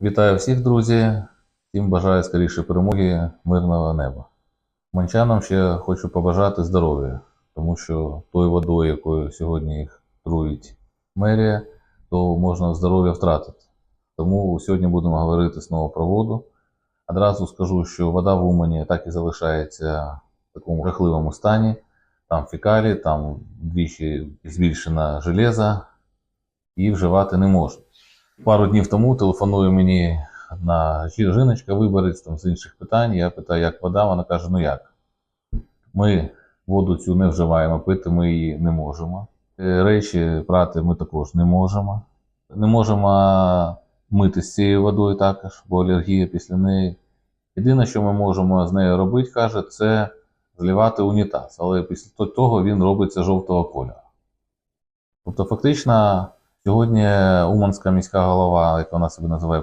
Вітаю всіх, друзі! Всім бажаю скоріше перемоги, мирного неба. Мончанам ще хочу побажати здоров'я, тому що тою водою, якою сьогодні їх труїть мерія, то можна здоров'я втратити. Тому сьогодні будемо говорити знову про воду. Одразу скажу, що вода в Умані так і залишається в такому жахливому стані. Там фекалії, там двічі збільшена железа, і вживати не можна. Пару днів тому телефонує мені одна жіночка, виборець там з інших питань. Я питаю, як вода, вона каже: ну як? Ми воду цю не вживаємо, пити ми її не можемо. Е, Речі прати ми також не можемо. Не можемо мити з цією водою також, бо алергія після неї. Єдине, що ми можемо з нею робити, каже, це зливати унітаз. Але після того він робиться жовтого кольору. Тобто, фактично, Сьогодні Уманська міська голова, як вона себе називає